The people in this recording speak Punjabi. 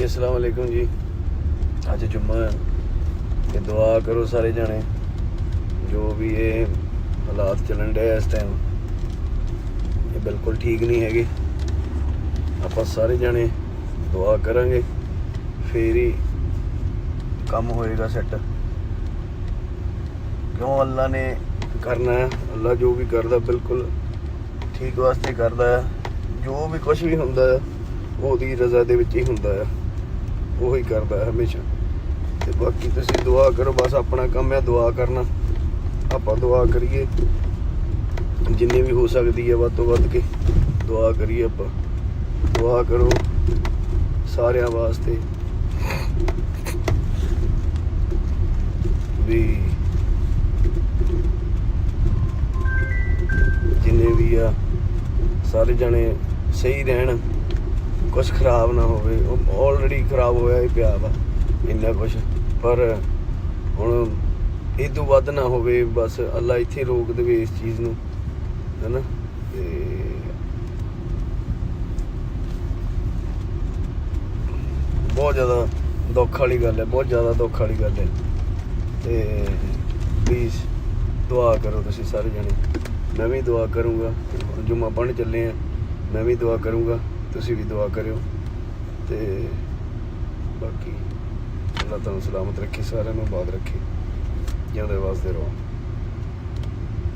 ਜੀ, ਅਸਲਾਮ ਵਾਲੇਕੁਮ ਜੀ। ਅੱਜ ਜੁਮਾ ਹੈ। ਤੇ ਦੁਆ ਕਰੋ ਸਾਰੇ ਜਾਣੇ, ਜੋ ਵੀ ਇਹ ਹਾਲਾਤ ਚੱਲਣ ਡੇ ਇਸ ਟਾਈਮ ਇਹ ਬਿਲਕੁਲ ਠੀਕ ਨਹੀਂ ਹੈਗੇ। ਆਪਾਂ ਸਾਰੇ ਜਾਣੇ ਦੁਆ ਕਰਾਂਗੇ, ਫੇਰ ਹੀ ਕੰਮ ਹੋਏਗਾ ਸੈੱਟ ਕਿਉਂ ਅੱਲਾ ਨੇ ਕਰਨਾ ਹੈ? ਅੱਲਾ ਜੋ ਵੀ ਕਰਦਾ, ਬਿਲਕੁਲ ਠੀਕ ਵਾਸਤੇ ਕਰਦਾ ਹੈ। ਜੋ ਵੀ ਕੁਝ ਵੀ ਹੁੰਦਾ ਹੈ ਉਹਦੀ ਰਜ਼ਾ ਦੇ ਵਿੱਚ ਹੀ ਹੁੰਦਾ ਹੈ। ਉਹੀ ਕਰਦਾ ਹਮੇਸ਼ਾ। ਤੇ ਬਾਕੀ ਤੁਸੀਂ ਦੁਆ ਕਰੋ, ਬਸ ਆਪਣਾ ਕੰਮ ਹੈ, ਦੁਆ ਕਰਨਾ। ਆਪਾਂ ਦੁਆ ਕਰੀਏ। ਜਿੰਨੀ ਵੀ ਹੋ ਸਕਦੀ ਹੈ, ਵੱਧ ਤੋਂ ਵੱਧ ਕੇ ਦੁਆ ਕਰੀਏ ਆਪਾਂ। ਦੁਆ ਕਰੋ ਸਾਰਿਆਂ ਵਾਸਤੇ। ਵੀ ਜਿੰਨੇ ਵੀ ਆ, ਸਾਰੇ ਜਣੇ ਸਹੀ ਰਹਿਣ। ਕੁਝ ਖਰਾਬ ਨਾ ਹੋਵੇ। ਉਹ ਆਲਰੇਡੀ ਖਰਾਬ ਹੋਇਆ ਹੀ ਪਿਆ ਵਾ, ਇੰਨਾ ਕੁਝ ਪਰ ਹੁਣ ਇਹ ਤੋਂ ਵੱਧ ਨਾ ਹੋਵੇ, ਬਸ ਅੱਲਾ ਇੱਥੇ ਰੋਕ ਦੇਵੇ ਇਸ ਚੀਜ਼ ਨੂੰ, ਹੈਨਾ? ਤੇ ਬਹੁਤ ਜ਼ਿਆਦਾ ਦੁੱਖ ਵਾਲੀ ਗੱਲ ਹੈ, ਬਹੁਤ ਜ਼ਿਆਦਾ ਦੁੱਖ ਵਾਲੀ ਗੱਲ ਹੈ। ਤੇ ਪਲੀਜ਼ ਦੁਆ ਕਰੋ ਤੁਸੀਂ ਸਾਰੇ ਜਣੇ। ਮੈਂ ਵੀ ਦੁਆ ਕਰੂੰਗਾ ਹੁਣ ਜੁਮਾ ਪੜ੍ਹਨ ਚੱਲੇ ਆ ਮੈਂ ਵੀ ਦੁਆ ਕਰੂੰਗਾ। ਤੁਸੀਂ ਵੀ ਦੁਆ ਕਰਿਓ ਤੇ ਬਾਕੀ ਅੱਲਾਹ ਤੁਹਾਨੂੰ ਸਲਾਮਤ ਰੱਖੇ, ਸਾਰਿਆਂ ਨੂੰ ਬਾਦ ਰੱਖੇ, ਜਿਉਂਦੇ ਵਾਸਤੇ ਰਹੋ